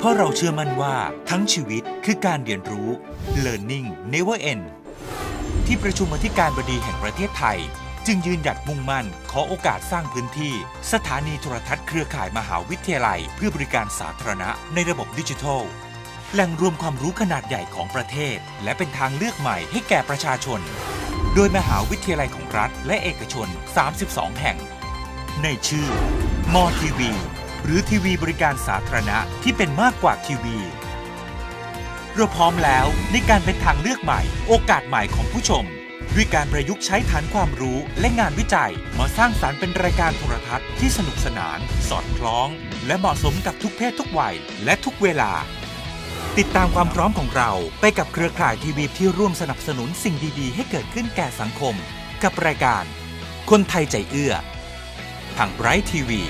เพราะเราเชื่อมั่นว่าทั้งชีวิตคือการเรียนรู้ learning never end ที่ประชุมอธิการบดีแห่งประเทศไทย จึงยืนหยัดมุ่งมั่น ขอโอกาสสร้างพื้นที่ สถานีโทรทัศน์เครือข่ายมหาวิทยาลัย เพื่อบริการสาธารณะในระบบดิจิทัลแหล่งรวมความรู้ขนาดใหญ่ของประเทศ และเป็นทางเลือกใหม่ให้แก่ประชาชน โดยมหาวิทยาลัยของรัฐและเอกชน 32 แห่ง ในชื่อมอทีวี หรือทีวีบริการสาธารณะที่เป็นมากกว่าทีวี เราพร้อมแล้วในการเป็นทางเลือกใหม่ โอกาสใหม่ของผู้ชม ด้วยการประยุกต์ใช้ฐานความรู้และงานวิจัย มาสร้างสารรค์เป็นรายการโทรทัศน์ที่สนุกสนาน สอดคล้อง และเหมาะสมกับทุกเพศทุกวัย และทุกเวลา ติดตามความพร้อมของเราไปกับเครือข่ายทีวีที่ร่วมสนับสนุนสิ่งดีๆ ให้เกิดขึ้นแก่สังคม กับรายการ คนไทยใจเอื้อทางไบรท์ทีวี